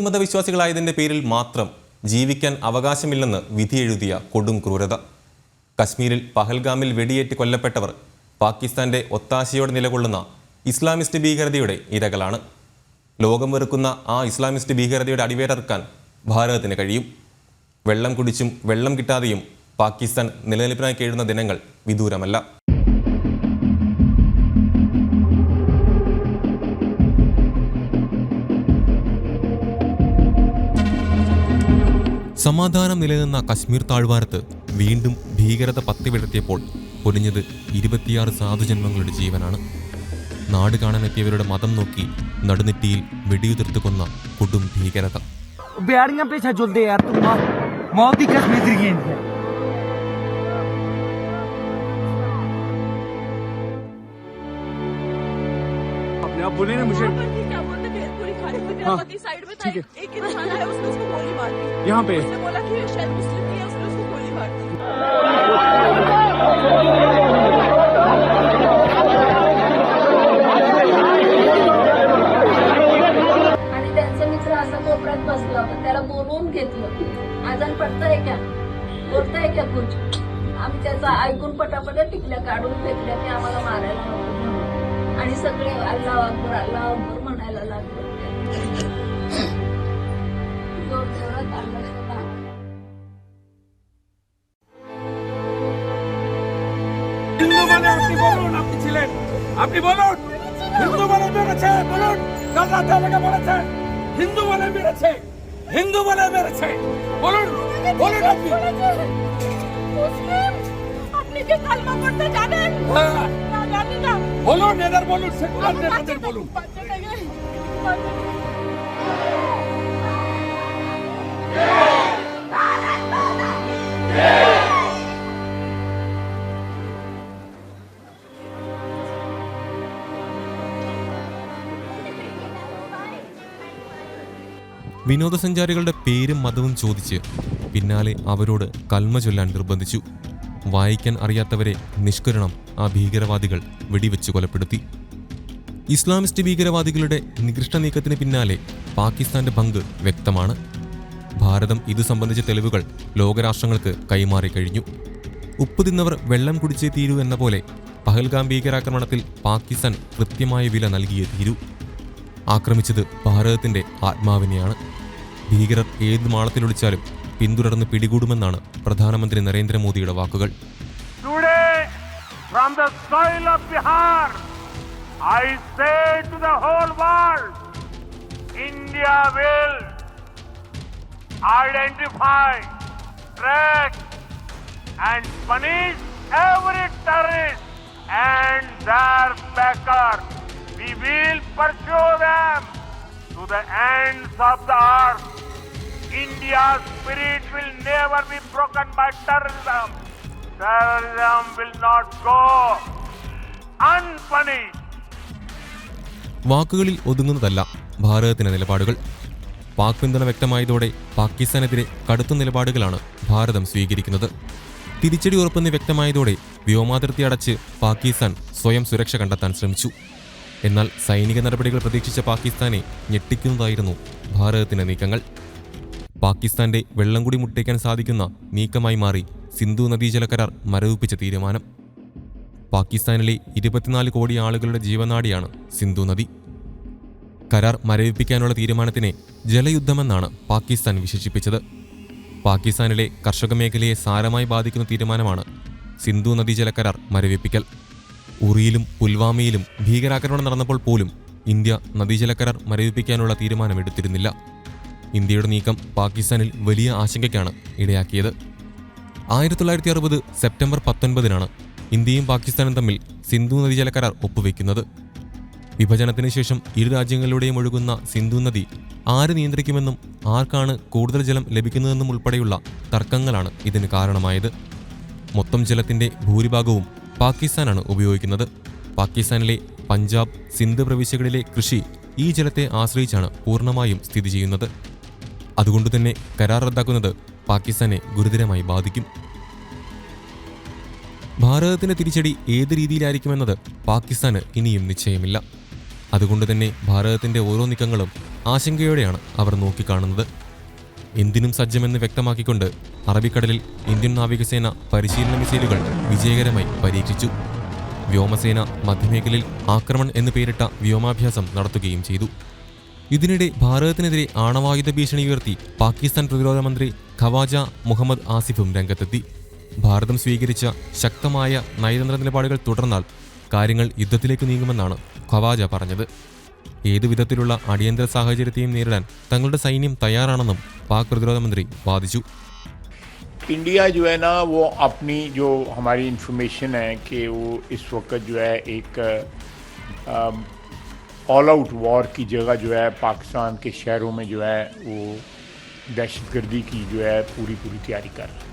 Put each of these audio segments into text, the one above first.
ഹിന്ദു വിശ്വാസികളായതിന്റെ പേരിൽ മാത്രം ജീവിക്കാൻ അവകാശമില്ലെന്ന് വിധിയെഴുതിയ കൊടും ക്രൂരത. കശ്മീരിൽ പഹൽഗാമിൽ വെടിയേറ്റ് കൊല്ലപ്പെട്ടവർ പാകിസ്ഥാന്റെ ഒത്താശയോടെ നിലകൊള്ളുന്ന ഇസ്ലാമിസ്റ്റ് ഭീകരതയുടെ ഇരകളാണ്. ലോകം വെറുക്കുന്ന ആ ഇസ്ലാമിസ്റ്റ് ഭീകരതയുടെ അടിവേരർക്കാൻ ഭാരതത്തിന് കഴിയും. വെള്ളം കുടിച്ചും വെള്ളം കിട്ടാതെയും പാകിസ്ഥാൻ നിലനിൽപ്പിനായി കഴിയുന്ന ദിനങ്ങൾ വിദൂരമല്ല. സമാധാനം നിലനിന്ന കശ്മീർ താഴ്വാരത്ത് വീണ്ടും ഭീകരത പത്തിവിടത്തിയപ്പോൾ പൊലിഞ്ഞത് ഇരുപത്തിയാറ് സാധുജന്മങ്ങളുടെ ജീവനാണ്. നാട് കാണാനെത്തിയവരുടെ മതം നോക്കി നടുനെറ്റിയിൽ വെടിയുതിർത്ത് കൊന്ന കൊടും ഭീകരത. പുലിനെ മുഷേ को हाँ, साइड में था ठीक है। एक एक इंसान आया उसने उसको गोली मार दी. यहाँ पे. उसने बोला कि ये शायद मुस्लिम नहीं है उसने उसको गोली मार दी. आणि त्यांचा मित्र असा कोपऱ्यात बसला होता. त्याला बोलवून घेतलं. आजान पडतंय का? बोलताय का कुछ? आम्ही त्याचा ऐकून पटापट टिकल्या काढून फेकल्या की आम्हाला मारायला नको. आणि सगळे अल्लाह अकबर अल्लाह अकबर. నెల মানে আপনি আপনি বলুন হিন্দু বলে মেরেছে বলুন কাল হিন্দু বলে মেরেছে হিন্দু বলে মেরেছে। বলুন বলুন আপনি। আপনি কি কালমা পড়তে জানেন হ্যাঁ। বলুন এদের বলুন সেকুলার নেতাদের বলুন। വിനോദസഞ്ചാരികളുടെ പേരും മതവും ചോദിച്ച് പിന്നാലെ അവരോട് കൽമ ചൊല്ലാൻ നിർബന്ധിച്ചു. വായിക്കാൻ അറിയാത്തവരെ നിഷ്കരണം ആ ഭീകരവാദികൾ വെടിവെച്ച് കൊലപ്പെടുത്തി. ഇസ്ലാമിസ്റ്റ് ഭീകരവാദികളുടെ നികൃഷ്ട നീക്കത്തിന് പിന്നാലെ പാകിസ്ഥാന്റെ പങ്ക് വ്യക്തമാണ്. ഭാരതം ഇതു സംബന്ധിച്ച തെളിവുകൾ ലോകരാഷ്ട്രങ്ങൾക്ക് കൈമാറി കഴിഞ്ഞു. ഉപ്പ് തിന്നവർ വെള്ളം കുടിച്ചേ തീരൂ എന്ന പോലെ പഹൽഗാം ഭീകരാക്രമണത്തിൽ പാകിസ്ഥാൻ കൃത്യമായ വില നൽകിയേ തീരൂ. ആക്രമിച്ചത് ഭാരതത്തിന്റെ ആത്മാവിനെയാണ്. ഭീകരർ ഏത് മാളത്തിലൊളിച്ചാലും പിന്തുടർന്ന് പിടികൂടുമെന്നാണ് പ്രധാനമന്ത്രി നരേന്ദ്രമോദിയുടെ വാക്കുകൾ. From the soil of Bihar, I say to the whole world, India will identify, track, and punish every terrorist and their backer. We will pursue them to the ends of the earth. India's spirit will never be broken by terrorism. Terrorism will not go unpunished. വാക്കുകളിൽ ഒതുങ്ങുന്നതല്ല ഭാരതത്തിന്റെ നിലപാടുകൾ. പാക് പിന്തുണ വ്യക്തമായതോടെ പാകിസ്ഥാനെതിരെ കടുത്ത നിലപാടുകളാണ് ഭാരതം സ്വീകരിക്കുന്നത്. തിരിച്ചടി ഉറപ്പെന്ന് വ്യക്തമായതോടെ വ്യോമാതിർത്തി അടച്ച് പാകിസ്ഥാൻ സ്വയം സുരക്ഷ കണ്ടെത്താൻ ശ്രമിച്ചു. എന്നാൽ സൈനിക നടപടികൾ പ്രതീക്ഷിച്ച പാകിസ്ഥാനെ ഞെട്ടിക്കുന്നതായിരുന്നു ഭാരതത്തിന്റെ നീക്കങ്ങൾ. പാകിസ്ഥാന്റെ വെള്ളം കൂടി മുട്ടേക്കാൻ സാധിക്കുന്ന നീക്കമായി മാറി സിന്ധു നദീജല കരാർ മരവിപ്പിച്ച തീരുമാനം. പാകിസ്ഥാനിലെ ഇരുപത്തിനാല് കോടി ആളുകളുടെ ജീവനാടിയാണ് സിന്ധു നദി. കരാർ മരവിപ്പിക്കാനുള്ള തീരുമാനത്തിനെ ജലയുദ്ധമെന്നാണ് പാകിസ്ഥാൻ വിശേഷിപ്പിച്ചത്. പാകിസ്ഥാനിലെ കർഷക മേഖലയെ സാരമായി ബാധിക്കുന്ന തീരുമാനമാണ് സിന്ധു നദി കരാർ മരവിപ്പിക്കൽ. ഉറിയിലും പുൽവാമയിലും ഭീകരാക്രമണം നടന്നപ്പോൾ പോലും ഇന്ത്യ നദീജലക്കരാർ കരാർ മരവിപ്പിക്കാനുള്ള തീരുമാനമെടുത്തിരുന്നില്ല ഇന്ത്യയുടെ നീക്കം പാകിസ്ഥാനിൽ വലിയ ആശങ്കയ്ക്കാണ് ഇടയാക്കിയത്. ആയിരത്തി തൊള്ളായിരത്തി അറുപത് സെപ്റ്റംബർ പത്തൊൻപതിനാണ് ഇന്ത്യയും പാകിസ്ഥാനും തമ്മിൽ സിന്ധു നദീജല കരാർ ഒപ്പുവെക്കുന്നത്. വിഭജനത്തിന് ശേഷം ഇരു രാജ്യങ്ങളിലൂടെയും ഒഴുകുന്ന സിന്ധു നദി ആര് നിയന്ത്രിക്കുമെന്നും ആർക്കാണ് കൂടുതൽ ജലം ലഭിക്കുന്നതെന്നും ഉൾപ്പെടെയുള്ള തർക്കങ്ങളാണ് ഇതിന് കാരണമായത്. മൊത്തം ജലത്തിന്റെ ഭൂരിഭാഗവും പാകിസ്ഥാനാണ് ഉപയോഗിക്കുന്നത്. പാകിസ്ഥാനിലെ പഞ്ചാബ് സിന്ധു പ്രവിശ്യകളിലെ കൃഷി ഈ ജലത്തെ ആശ്രയിച്ചാണ് പൂർണമായും സ്ഥിതി ചെയ്യുന്നത്. അതുകൊണ്ടുതന്നെ കരാർ റദ്ദാക്കുന്നത് പാകിസ്ഥാനെ ഗുരുതരമായി ബാധിക്കും. ഭാരതത്തിന്റെ തിരിച്ചടി ഏത് രീതിയിലായിരിക്കുമെന്നത് പാകിസ്ഥാന് ഇനിയും നിശ്ചയമില്ല. അതുകൊണ്ട് തന്നെ ഭാരതത്തിന്റെ ഓരോ നീക്കങ്ങളും ആശങ്കയോടെയാണ് അവർ നോക്കിക്കാണുന്നത്. എന്തിനും സജ്ജമെന്ന് വ്യക്തമാക്കിക്കൊണ്ട് അറബിക്കടലിൽ ഇന്ത്യൻ നാവികസേന പരിശീലന മിസൈലുകൾ വിജയകരമായി പരീക്ഷിച്ചു. വ്യോമസേന മധ്യമേഖലയിൽ ആക്രമൺ എന്ന് പേരിട്ട വ്യോമാഭ്യാസം നടത്തുകയും ചെയ്തു. ഇതിനിടെ ഭാരതത്തിനെതിരെ ആണവായുധ ഭീഷണി ഉയർത്തി പാകിസ്ഥാൻ പ്രതിരോധ മന്ത്രി ഖവാജ മുഹമ്മദ് ആസിഫും രംഗത്തെത്തി. ഭാരതം സ്വീകരിച്ച ശക്തമായ നയതന്ത്ര നിലപാടുകൾ തുടർന്നാൽ കാര്യങ്ങൾ യുദ്ധത്തിലേക്ക് നീങ്ങുമെന്നാണ് ഖവാജ പറഞ്ഞത് ഏതു വിധത്തിലുള്ള അടിയന്തര സാഹചര്യത്തെയും നേരിടാൻ തങ്ങളുടെ സൈന്യം തയ്യാറാണെന്നും പാക് പ്രതിരോധ മന്ത്രി വാദിച്ചു इंडिया जो है ना वो अपनी जो हमारी इंफॉर्मेशन है कि वो इस वक्त जो है एक ऑल आउट वॉर की जगह जो है पाकिस्तान के शहरों में जो है वो दहशतगर्दी की जो है पूरी पूरी तैयारी कर रहा है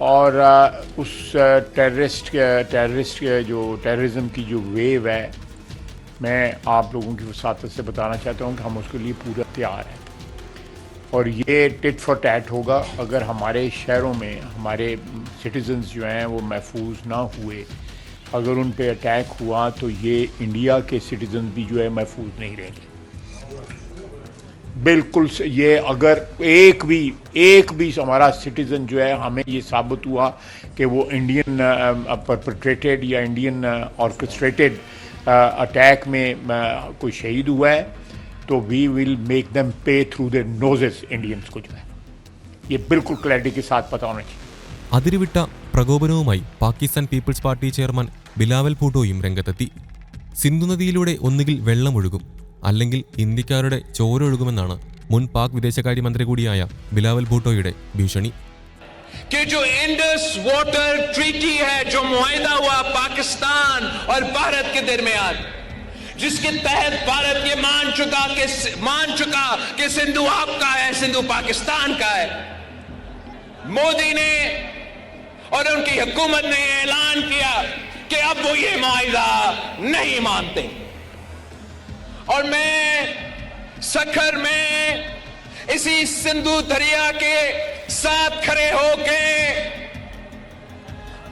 और उस टेररिस्ट टेररिस्ट जो टेररिज्म की जो वेव है, मैं आप लोगों की वसात से बताना चाहता हूँ कि हम उसके लिए पूरा तैयार हैं। और ये टिट फॉर टैट होगा अगर हमारे शहरों में, हमारे सिटीजन्स जो हैं वो महफूज ना हुए। अगर उन पर अटैक हुआ तो ये इंडिया के सिटीजन भी जो है महफूज नहीं रहेंगे। बिल्कुल से- ये अगर एक भी एक भी हमारा सिटीजन जो है हमें ये साबित हुआ कि वो इंडियन परपट्रेटेड या इंडियन ऑर्केस्ट्रेटेड अटैक में अ, कोई शहीद हुआ है तो we will make them pay through their noses Indians को जो है ये बिल्कुल क्लैरिटी के साथ पता होना चाहिए അതിരുവിട്ട പ്രകോപനവുമായി Pakistan People's Party chairman Bilawal ഭൂട്ടോയും രംഗത്തെത്തി സിന്ധു നദിയിലൂടെ ഒന്നുകിൽ വെള്ളമൊഴുകും അല്ലെങ്കിൽ ഇന്ത്യക്കാരുടെ ചോരൊഴുകുമെന്നാണ് മുൻ പാക് വിദേശകാര്യമന്ത്രി കൂടിയായ ബിലാവൽ ഭൂട്ടോയുടെ ഭീഷണി कि जो इंडस वाटर ट्रीटी है जो मुआदा हुआ पाकिस्तान और भारत के दरमियान जिसके तहत भारत ये मान चुका कि मान चुका कि सिंधु आपका है सिंधु पाकिस्तान का है मोदी ने और उनकी हुकूमत ने ऐलान किया कि अब वो ये मुआदा नहीं मानते और मैं सखर में इसी सिंधु दरिया के साथ खड़े होके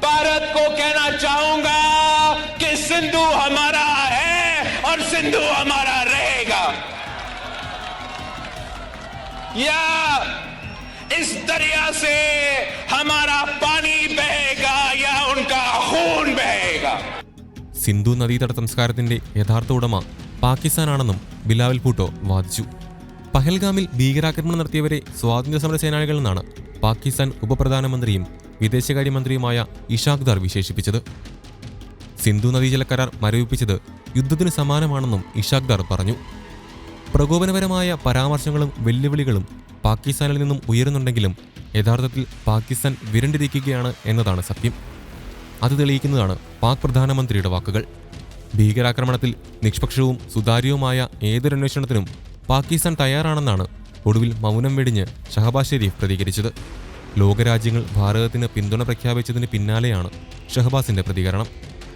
भारत को कहना चाहूंगा कि सिंधु हमारा है और सिंधु हमारा रहेगा या इस दरिया से हमारा पानी बहेगा या उनका खून बहेगा സിന്ധു നദീതട സംസ്കാരത്തിന്റെ യഥാർത്ഥ ഉടമ പാകിസ്ഥാനാണെന്നും ബിലാവൽ ഭൂട്ടോ വാദിച്ചു. പഹൽഗാമിൽ ഭീകരാക്രമണം നടത്തിയവരെ സ്വാതന്ത്ര്യ സമര സേനാനികളെന്നാണ് പാകിസ്ഥാൻ ഉപപ്രധാനമന്ത്രിയും വിദേശകാര്യമന്ത്രിയുമായ ഇഷാഖ് ദാർ വിശേഷിപ്പിച്ചത്. സിന്ധു നദീജല കരാർ മരവിപ്പിച്ചത് യുദ്ധത്തിന് സമാനമാണെന്നും ഇഷാഖ് ദാർ പറഞ്ഞു. പ്രകോപനപരമായ പരാമർശങ്ങളും വെല്ലുവിളികളും പാകിസ്ഥാനിൽ നിന്നും ഉയരുന്നുണ്ടെങ്കിലും യഥാർത്ഥത്തിൽ പാകിസ്ഥാൻ വിരണ്ടിരിക്കുകയാണ് എന്നതാണ് സത്യം. അത് തെളിയിക്കുന്നതാണ് പാക് പ്രധാനമന്ത്രിയുടെ വാക്കുകൾ. ഭീകരാക്രമണത്തിൽ നിഷ്പക്ഷവും സുതാര്യവുമായ ഏതൊരന്വേഷണത്തിനും പാകിസ്ഥാൻ തയ്യാറാണെന്നാണ് ഒടുവിൽ മൗനം വെടിഞ്ഞ് ഷഹബാസ് ഷെരീഫ് പ്രതികരിച്ചത് ലോകരാജ്യങ്ങൾ ഭാരതത്തിന് പിന്തുണ പ്രഖ്യാപിച്ചതിന് പിന്നാലെയാണ് ഷഹബാസിന്റെ പ്രതികരണം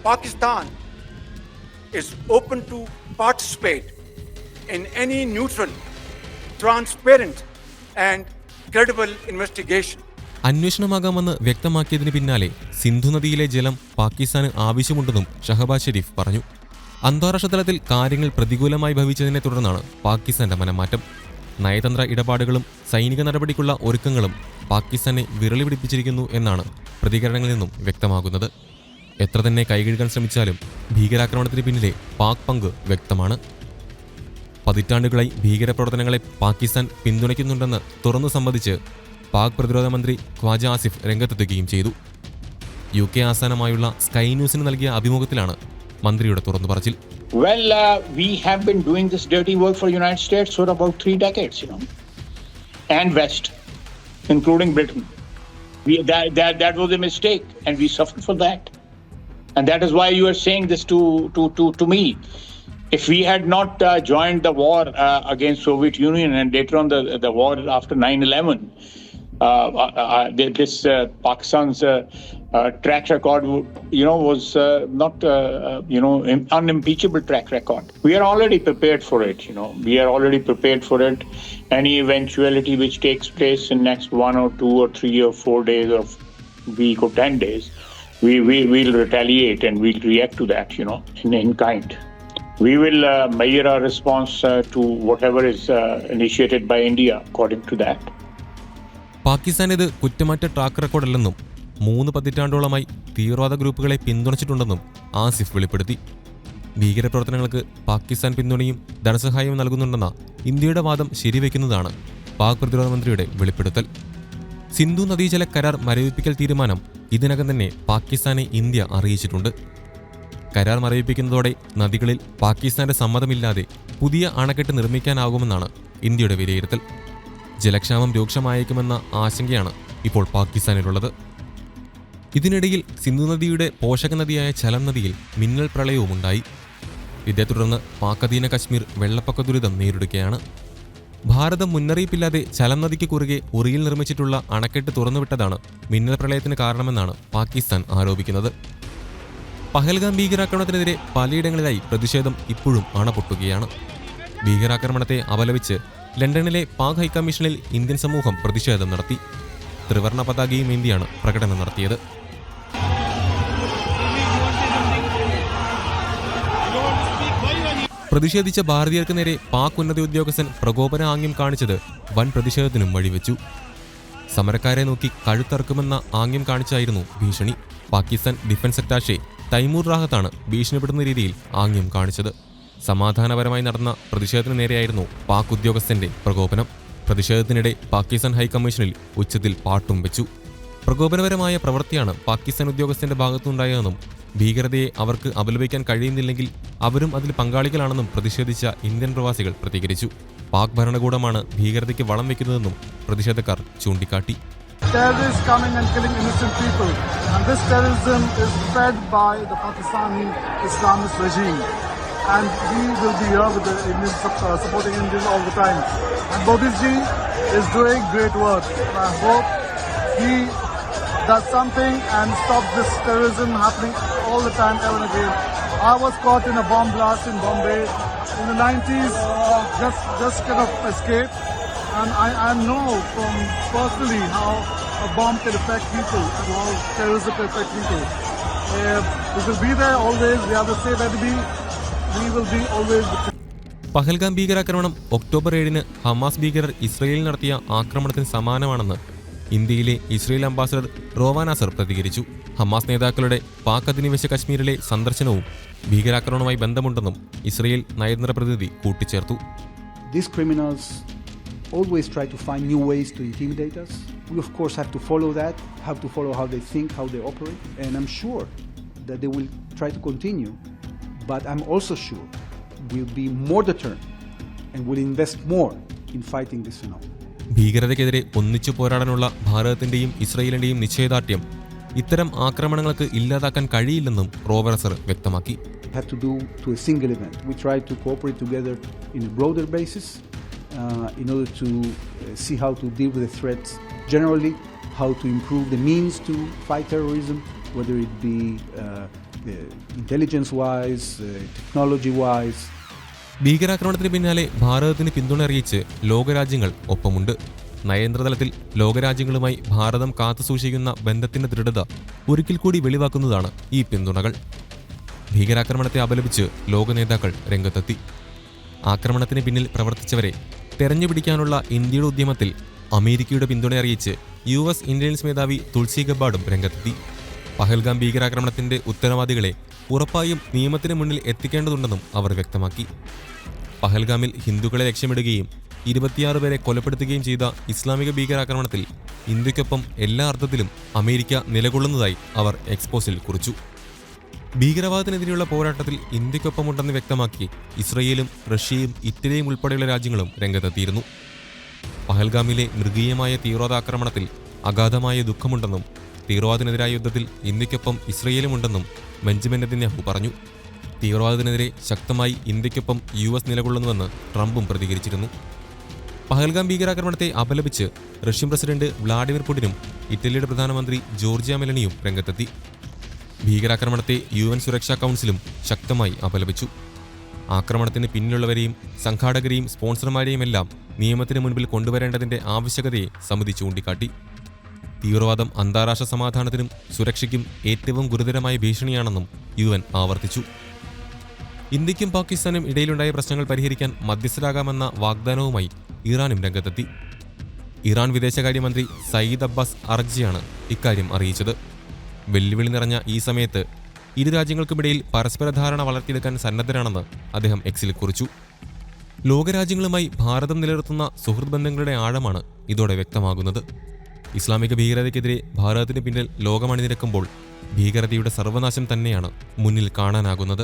Pakistan is open to participate in any neutral, transparent, and credible investigation. അന്വേഷണമാകാമെന്ന് വ്യക്തമാക്കിയതിന് പിന്നാലെ സിന്ധു നദിയിലെ ജലം പാകിസ്ഥാന് ആവശ്യമുണ്ടെന്നും ഷഹബാസ് ഷെരീഫ് പറഞ്ഞു. അന്താരാഷ്ട്ര തലത്തിൽ കാര്യങ്ങൾ പ്രതികൂലമായി ഭവിച്ചതിനെ തുടർന്നാണ് പാകിസ്ഥാന്റെ മനംമാറ്റം. നയതന്ത്ര ഇടപാടുകളും സൈനിക നടപടിക്കുള്ള ഒരുക്കങ്ങളും പാകിസ്ഥാനെ വിരളി പിടിപ്പിച്ചിരിക്കുന്നു എന്നാണ് പ്രതികരണങ്ങളിൽ നിന്നും വ്യക്തമാകുന്നത്. എത്ര തന്നെ കൈകഴുകാൻ ശ്രമിച്ചാലും ഭീകരാക്രമണത്തിന് പിന്നിലെ പാക് പങ്ക് വ്യക്തമാണ്. പതിറ്റാണ്ടുകളായി ഭീകരപ്രവർത്തനങ്ങളെ പാകിസ്ഥാൻ പിന്തുണയ്ക്കുന്നുണ്ടെന്ന് തുറന്നു സമ്മതിച്ച് പാക് പ്രതിരോധ മന്ത്രി ഖ്വാജ ആസിഫ് രംഗത്തെത്തുകയും ചെയ്തു യു കെ ആസ്ഥാനമായുള്ള സ്കൈ ന്യൂസിന് നൽകിയ അഭിമുഖത്തിലാണ് മന്ത്രിയുടെ തുറന്നു പറച്ചിൽ Well, uh, we have been doing this dirty work for United States for about three decades, you know, and West, including Britain. We, that, that, that was a mistake, and we suffered for that. And that is why you are saying this to, to, to, to me. If we had not uh, joined the war uh, against Soviet Union and later on the, the war after 9-11, uh, uh, uh, this uh, Pakistan's uh, uh, track record, you know, was not, you know, im- unimpeachable track record. We are already prepared for it, you know. We are already prepared for it. Any eventuality which takes place in next one or two or three or four days or week or ten days, we we will retaliate and we'll react to that, you know, in, in kind. We will uh, measure our response uh, to whatever is uh, initiated by India according to that. Pakistan ഇത് കുറ്റമറ്റ track റെക്കോർഡല്ലെന്നും മൂന്ന് പതിറ്റാണ്ടോളമായി തീവ്രവാദ ഗ്രൂപ്പുകളെ പിന്തുണച്ചിട്ടുണ്ടെന്നും ആസിഫ് വെളിപ്പെടുത്തി. ഭീകരപ്രവർത്തനങ്ങൾക്ക് പാകിസ്ഥാൻ പിന്തുണയും ധനസഹായവും നൽകുന്നുണ്ടെന്ന ഇന്ത്യയുടെ വാദം ശരിവെക്കുന്നതാണ് പാക് പ്രതിരോധ മന്ത്രിയുടെ വെളിപ്പെടുത്തൽ. സിന്ധു നദീജല കരാർ മരവിപ്പിക്കൽ തീരുമാനം ഇതിനകം തന്നെ പാകിസ്ഥാനെ ഇന്ത്യ അറിയിച്ചിട്ടുണ്ട്. കരാർ മരവിപ്പിക്കുന്നതോടെ നദികളിൽ പാകിസ്ഥാന്റെ സമ്മതമില്ലാതെ പുതിയ അണക്കെട്ട് നിർമ്മിക്കാനാകുമെന്നാണ് ഇന്ത്യയുടെ വിലയിരുത്തൽ. ജലക്ഷാമം രൂക്ഷമായേക്കുമെന്ന ആശങ്കയാണ് ഇപ്പോൾ പാകിസ്ഥാനിലുള്ളത്. ഇതിനിടയിൽ സിന്ധു നദിയുടെ പോഷക നദിയായ ചലം നദിയിൽ മിന്നൽ പ്രളയവും ഉണ്ടായി ഇതേ തുടർന്ന് പാക്കധീന കശ്മീർ വെള്ളപ്പൊക്ക ദുരിതം നേരിടുകയാണ്. ഭാരതം മുന്നറിയിപ്പില്ലാതെ ചലം നദിക്ക് കുറുകെ ഉറിയിൽ നിർമ്മിച്ചിട്ടുള്ള അണക്കെട്ട് തുറന്നുവിട്ടതാണ് മിന്നൽ പ്രളയത്തിന് കാരണമെന്നാണ് പാകിസ്ഥാൻ ആരോപിക്കുന്നത്. പഹൽഗാം ഭീകരാക്രമണത്തിനെതിരെ പലയിടങ്ങളിലായി പ്രതിഷേധം ഇപ്പോഴും അണപൊട്ടുകയാണ്. ഭീകരാക്രമണത്തെ അപലപിച്ച് ലണ്ടനിലെ പാക് ഹൈക്കമ്മീഷനിൽ ഇന്ത്യൻ സമൂഹം പ്രതിഷേധം നടത്തി. ത്രിവർണ പതാകയും ഇന്ത്യയാണ് പ്രകടനം നടത്തിയത്. പ്രതിഷേധിച്ച ഭാരതീയർക്ക് നേരെ പാക് ഉന്നത ഉദ്യോഗസ്ഥൻ പ്രകോപന ആംഗ്യം കാണിച്ചത് വൻ പ്രതിഷേധത്തിനും വഴിവെച്ചു. സമരക്കാരെ നോക്കി കഴുത്തറക്കുമെന്ന ആംഗ്യം കാണിച്ചായിരുന്നു ഭീഷണി. പാകിസ്ഥാൻ ഡിഫൻസ് അറ്റാഷെ തൈമൂർ റാഹത്താണ് ഭീഷണിപ്പെടുന്ന രീതിയിൽ ആംഗ്യം കാണിച്ചത്. സമാധാനപരമായി നടന്ന പ്രതിഷേധത്തിന് നേരെയായിരുന്നു പാക് ഉദ്യോഗസ്ഥന്റെ പ്രകോപനം. പ്രതിഷേധത്തിനിടെ പാകിസ്ഥാൻ ഹൈക്കമ്മീഷനിൽ ഉച്ചത്തിൽ പാട്ടും വെച്ചു. പ്രകോപനപരമായ പ്രവൃത്തിയാണ് പാകിസ്ഥാൻ ഉദ്യോഗസ്ഥന്റെ ഭാഗത്തുണ്ടായതെന്നും ഭീകരതയെ അവർക്ക് അപലപിക്കാൻ കഴിയുന്നില്ലെങ്കിൽ അവരും അതിൽ പങ്കാളികളാണെന്നും പ്രതിഷേധിച്ച ഇന്ത്യൻ പ്രവാസികൾ പ്രതികരിച്ചു. പാക് ഭരണകൂടമാണ് ഭീകരതയ്ക്ക് വളം വെക്കുന്നതെന്നും പ്രതിഷേധക്കാർ ചൂണ്ടിക്കാട്ടി. And we will be here with the Indian, uh, supporting Indians all the time. And Modi ji is doing great work. I hope he does something and stops this terrorism happening all the time, ever and again. I was caught in a bomb blast in Bombay in the 90s, just, just kind of escaped. And I, I know from personally how a bomb can affect people and how terrorism can affect people. Uh, we will be there always. We are the same enemy. Pahalgam ഭീകരാക്രമണം October ഏഴിന് Hamas ഭീകരർ ഇസ്രയേലിൽ നടത്തിയ ആക്രമണത്തിന് സമാനമാണെന്ന് ഇന്ത്യയിലെ Israel ambassador റോവാൻ അസർ പ്രതികരിച്ചു Hamas നേതാക്കളുടെ പാക് അധിനിവേശ കശ്മീരിലെ സന്ദർശനവും ഭീകരാക്രമണവുമായി ബന്ധമുണ്ടെന്നും ഇസ്രയേൽ നയതന്ത്ര പ്രതിനിധി കൂട്ടിച്ചേർത്തു These criminals always try to find new ways to intimidate us. We, of course, have to follow that, have to follow how they think, how they operate, and I'm sure that they will try to continue. But I'm also sure we'll be more determined and will invest more in fighting this phenomenon. ഭീകരതയ്ക്കെതിരെ ഒന്നിച്ചു പോരാടാനുള്ള ഭാരതത്തിന്റെയും ഇസ്രയേലിന്റെയും നിശ്ചയദാർഢ്യം ഇത്തരം ആക്രമണങ്ങൾക്ക് ഇല്ലാതാക്കാൻ കഴിയില്ലെന്നും റോബറസർ വ്യക്തമാക്കി had to do to a single event. We try to cooperate together in a broader basis uh, in order to uh, see how to deal with the threats generally, how to improve the means to fight terrorism, whether it be uh, wise, uh, technology wise. ഭീകരാക്രമണത്തിന് പിന്നാലെ ഭാരതത്തിന് പിന്തുണ അറിയിച്ച് ലോകരാജ്യങ്ങൾ ഒപ്പമുണ്ട്. നയതന്ത്രതലത്തിൽ ലോകരാജ്യങ്ങളുമായി ഭാരതം കാത്തുസൂക്ഷിക്കുന്ന ബന്ധത്തിന്റെ ദൃഢത ഒരിക്കൽ കൂടി വെളിവാക്കുന്നതാണ് ഈ പിന്തുണകൾ. ഭീകരാക്രമണത്തെ അപലപിച്ച് ലോക നേതാക്കൾ രംഗത്തെത്തി. ആക്രമണത്തിന് പിന്നിൽ പ്രവർത്തിച്ചവരെ തെരഞ്ഞുപിടിക്കാനുള്ള ഇന്ത്യയുടെ ഉദ്യമത്തിൽ അമേരിക്കയുടെ പിന്തുണ അറിയിച്ച് യു എസ് ഇന്റലിജൻസ് മേധാവി തുൾസി ഗബാഡും രംഗത്തെത്തി. പഹൽഗാം ഭീകരാക്രമണത്തിന്റെ ഉത്തരവാദികളെ ഉറപ്പായും നിയമത്തിന് മുന്നിൽ എത്തിക്കേണ്ടതുണ്ടെന്നും അവർ വ്യക്തമാക്കി. പഹൽഗാമിൽ ഹിന്ദുക്കളെ ലക്ഷ്യമിടുകയും ഇരുപത്തിയാറ് പേരെ കൊലപ്പെടുത്തുകയും ചെയ്ത ഇസ്ലാമിക ഭീകരാക്രമണത്തിൽ ഇന്ത്യക്കൊപ്പം എല്ലാ അർത്ഥത്തിലും അമേരിക്ക നിലകൊള്ളുന്നതായി അവർ എക്സ്പോസിൽ കുറിച്ചു. ഭീകരവാദത്തിനെതിരെയുള്ള പോരാട്ടത്തിൽ ഇന്ത്യക്കൊപ്പമുണ്ടെന്ന് വ്യക്തമാക്കി ഇസ്രയേലും റഷ്യയും ഇറ്റലിയും ഉൾപ്പെടെയുള്ള രാജ്യങ്ങളും രംഗത്തെത്തിയിരുന്നു. പഹൽഗാമിലെ മൃഗീയമായ തീവ്രവാദാക്രമണത്തിൽ അഗാധമായ ദുഃഖമുണ്ടെന്നും തീവ്രവാദത്തിനെതിരായ യുദ്ധത്തിൽ ഇന്ത്യക്കൊപ്പം ഇസ്രയേലുമുണ്ടെന്നും ബെഞ്ചമിൻ നെതന്യാഹു പറഞ്ഞു. തീവ്രവാദത്തിനെതിരെ ശക്തമായി ഇന്ത്യക്കൊപ്പം യു എസ് നിലകൊള്ളുന്നുവെന്ന് ട്രംപും പ്രതികരിച്ചിരുന്നു. പഹൽഗാം ഭീകരാക്രമണത്തെ അപലപിച്ച് റഷ്യൻ പ്രസിഡന്റ് വ്ളാഡിമിർ പുടിനും ഇറ്റലിയുടെ പ്രധാനമന്ത്രി ജോർജിയ മെലനിയും രംഗത്തെത്തി. ഭീകരാക്രമണത്തെ യു എൻ സുരക്ഷാ കൗൺസിലും ശക്തമായി അപലപിച്ചു. ആക്രമണത്തിന് പിന്നിലുള്ളവരെയും സംഘാടകരെയും സ്പോൺസർമാരെയും എല്ലാം നിയമത്തിന് മുൻപിൽ കൊണ്ടുവരേണ്ടതിന്റെ ആവശ്യകതയെ സമിതി ചൂണ്ടിക്കാട്ടി. തീവ്രവാദം അന്താരാഷ്ട്ര സമാധാനത്തിനും സുരക്ഷയ്ക്കും ഏറ്റവും ഗുരുതരമായ ഭീഷണിയാണെന്നും യു എൻ ആവർത്തിച്ചു. ഇന്ത്യക്കും പാകിസ്ഥാനും ഇടയിലുണ്ടായ പ്രശ്നങ്ങൾ പരിഹരിക്കാൻ മധ്യസ്ഥരാകാമെന്ന വാഗ്ദാനവുമായി ഇറാനും രംഗത്തെത്തി. ഇറാൻ വിദേശകാര്യമന്ത്രി സയ്യിദ് അബ്ബാസ് അർജിയാണ് ഇക്കാര്യം അറിയിച്ചത്. വെല്ലുവിളി നിറഞ്ഞ ഈ സമയത്ത് ഇരു രാജ്യങ്ങൾക്കുമിടയിൽ പരസ്പര ധാരണ വളർത്തിയെടുക്കാൻ സന്നദ്ധരാണെന്ന് അദ്ദേഹം എക്സിൽ കുറിച്ചു. ലോകരാജ്യങ്ങളുമായി ഭാരതം നിലനിർത്തുന്ന സുഹൃത്ത് ബന്ധങ്ങളുടെ ആഴമാണ് ഇതോടെ വ്യക്തമാകുന്നത്. ഇസ്ലാമിക ഭീകരതയ്ക്കെതിരെ ഭാരതത്തിന് പിന്നിൽ ലോകമണിനിരക്കുമ്പോൾ ഭീകരതയുടെ സർവനാശം തന്നെയാണ് മുന്നിൽ കാണാനാകുന്നത്.